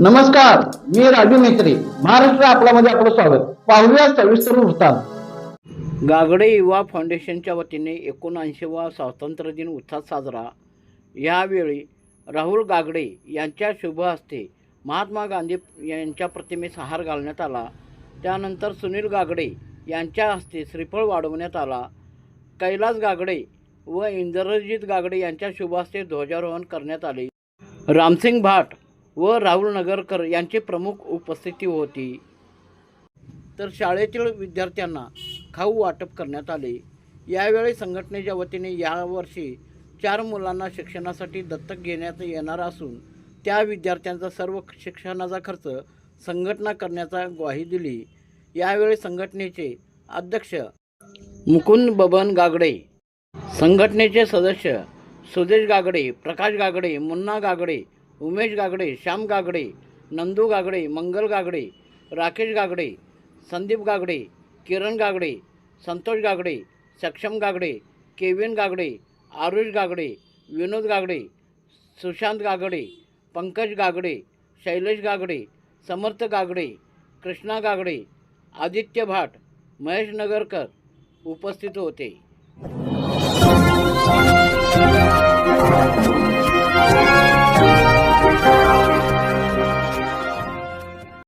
नमस्कार मी राजू मेत्री महाराष्ट्र आपल्यामध्ये आपलं स्वागत. पाहूया सविस्तर वृत्तांत. गागडे युवा फाउंडेशनच्या वतीने एकोणऐंशीवा स्वातंत्र्य दिन उत्साह साजरा. यावेळी राहुल गागडे यांच्या शुभ हस्ते महात्मा गांधी यांच्या प्रतिमेस हार घालण्यात आला. त्यानंतर सुनील गागडे यांच्या हस्ते श्रीफळ वाढवण्यात आला. कैलास गागडे व इंद्रजित गागडे यांच्या शुभ हस्ते ध्वजारोहण करण्यात आले. रामसिंग भाट व राहुल नगरकर यांची प्रमुख उपस्थिती होती. तर शाळेतील विद्यार्थ्यांना खाऊ वाटप करण्यात आले. यावेळी संघटनेच्या वतीने यावर्षी चार मुलांना शिक्षणासाठी दत्तक घेण्यात येणार असून त्या विद्यार्थ्यांचा सर्व शिक्षणाचा खर्च संघटना करण्याचा ग्वाही दिली. यावेळी संघटनेचे अध्यक्ष मुकुंद बबन गागडे संघटनेचे सदस्य सुदेश गागडे प्रकाश गागडे मुन्ना गागडे उमेश गागडे श्याम गागडे नंदू गागडे मंगल गागडे राकेश गागडे संदीप गागडे किरण गागडे संतोष गागडे सक्षम गागडे केविन गागडे आरुष गागडे विनोद गागडे सुशांत गागडे पंकज गागडे शैलेश गागडे समर्थ गागडे कृष्णा गागडे आदित्य भाट महेश नगरकर उपस्थित होते.